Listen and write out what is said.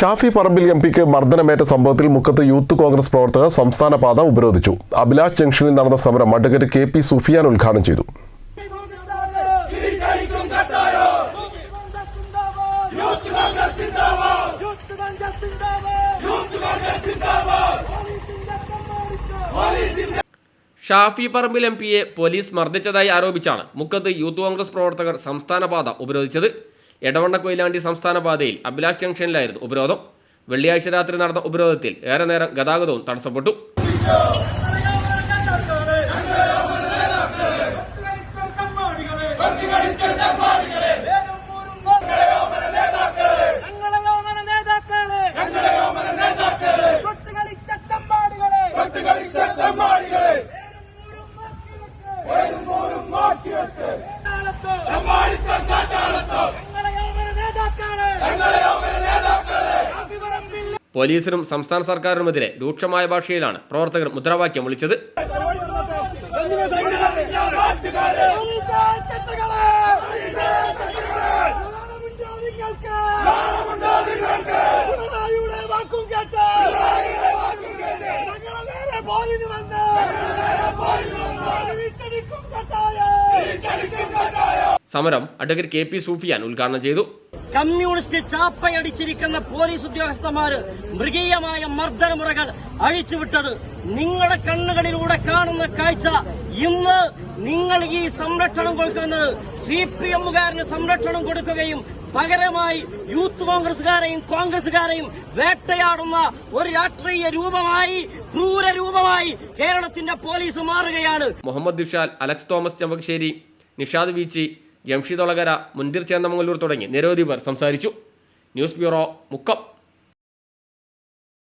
Shafi Parambil M പിക്ക് മർദ്ദനമേറ്റ സംഭവത്തിൽ മുക്കത്ത് youth Congress പ്രവർത്തകർ സംസ്ഥാന പാത ഉപരോധിച്ചു. അഭിലാഷ് ജംഗ്ഷനിൽ നടന്ന സമരം അഡ്വക്കേറ്റ് കെ പി സുഫിയാൻ ഉദ്ഘാടനം ചെയ്തു. ഷാഫി പറമ്പിൽ എം പിയെ പോലീസ് മർദ്ദിച്ചതായി ആരോപിച്ചാണ് മുക്കത്ത് യൂത്ത് കോൺഗ്രസ് പ്രവർത്തകർ സംസ്ഥാന പാത ഉപരോധിച്ചത്. എടവണ്ണ കൊയിലാണ്ടി സംസ്ഥാന പാതയിൽ അഭിലാഷ് ജംഗ്ഷനിലായിരുന്നു ഉപരോധം. വെള്ളിയാഴ്ച രാത്രി നടന്ന ഉപരോധത്തിൽ ഏറെ നേരം ഗതാഗതവും തടസ്സപ്പെട്ടു പോലീസിനും സംസ്ഥാന സർക്കാരിനുമെതിരെ രൂക്ഷമായ ഭാഷയിലാണ് പ്രവർത്തകർ മുദ്രാവാക്യം വിളിച്ചത്. സമരം അഡ്വക്കേറ്റ് കെ പി സൂഫിയാൻ ഉദ്ഘാടനം ചെയ്തു. കമ്മ്യൂണിസ്റ്റ് ചാപ്പയടിച്ചിരിക്കുന്ന പോലീസ് ഉദ്യോഗസ്ഥന്മാര് മൃഗീയമായ മർദ്ദനമുറകൾ അഴിച്ചുവിട്ടത് നിങ്ങളുടെ കണ്ണുകളിലൂടെ കാണുന്ന കാഴ്ച. ഇന്ന് നിങ്ങൾ ഈ സംരക്ഷണം കൊടുക്കുന്നത് സി പി എമ്മുകാരന് സംരക്ഷണം കൊടുക്കുകയും പകരമായി യൂത്ത് കോൺഗ്രസുകാരെയും കോൺഗ്രസുകാരെയും വേട്ടയാടുന്ന ഒരു രാഷ്ട്രീയ രൂപമായി ക്രൂര രൂപമായി കേരളത്തിന്റെ പോലീസ് മാറുകയാണ്. Muhammad Dishal Alex Thomas Champakassery Nishad Veechi. ജംഷിദ് ഒളകര മുൻതിർ ചേന്നമംഗലൂർ തുടങ്ങി നിരവധി പേർ സംസാരിച്ചു. News bureau Mukkam.